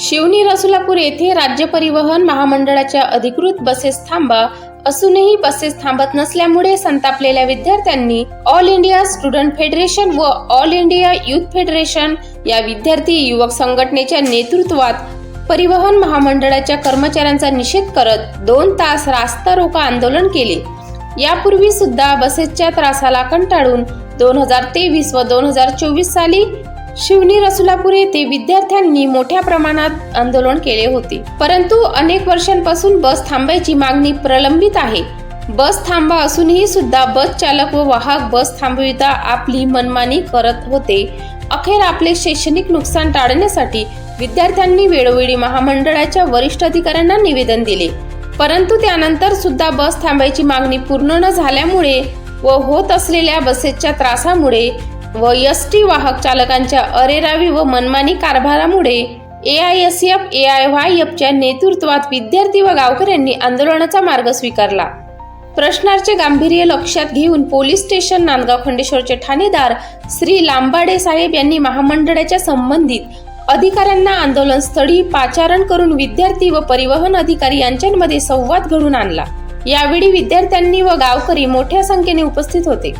शिवनी रसुलापूर येथे राज्य परिवहन महामंडळाच्या अधिकृत बसेस थांबा असूनही बसेस थांबत नसल्यामुळे संतापलेल्या विद्यार्थ्यांनी ऑल इंडिया स्टुडंट फेडरेशन व ऑल इंडिया युथ फेडरेशन या विद्यार्थी युवक संघटनेच्या नेतृत्वात परिवहन महामंडळाच्या कर्मचाऱ्यांचा निषेध करत दोन तास रास्ता रोका आंदोलन केले. यापूर्वी सुद्धा बसेसच्या त्रासाला कंटाळून दोन हजार तेवीस व दोन हजार चोवीस साली शिवनी रसुलापूर येथे विद्यार्थ्यांनी मोठ्या प्रमाणात आंदोलन केले होते. परंतु अनेक वर्षांपासून बस थांबायची मागणी प्रलंबित आहे. बस थांबा असूनही सुद्धा बस चालक व वाहक बस थांबविता आपली मनमानी करत होते. अखेर आपले शैक्षणिक नुकसान टाळण्यासाठी विद्यार्थ्यांनी वेळोवेळी महामंडळाच्या वरिष्ठ अधिकाऱ्यांना निवेदन दिले. परंतु त्यानंतर सुद्धा बस थांबायची मागणी पूर्ण न झाल्यामुळे व होत असलेल्या बसेसच्या त्रासामुळे व एस टी वाहक चालकांच्या अरेरावी व मनमानी कारभारामुळे A I S F A I Y एफच्या नेतृत्वात विद्यार्थी व गावकऱ्यांनी आंदोलनाचा मार्ग स्वीकारला. प्रश्नाचे गांभीर्य लक्षात घेऊन पोलीस स्टेशन नांदगाव खंडेश्वरचे ठाणेदार श्री लांबाडे साहेब यांनी महामंडळाच्या संबंधित अधिकाऱ्यांना आंदोलन स्थळी पाचारण करून विद्यार्थी व परिवहन अधिकारी यांच्यामध्ये संवाद घडून आणला. यावेळी विद्यार्थ्यांनी व गावकरी मोठ्या संख्येने उपस्थित होते.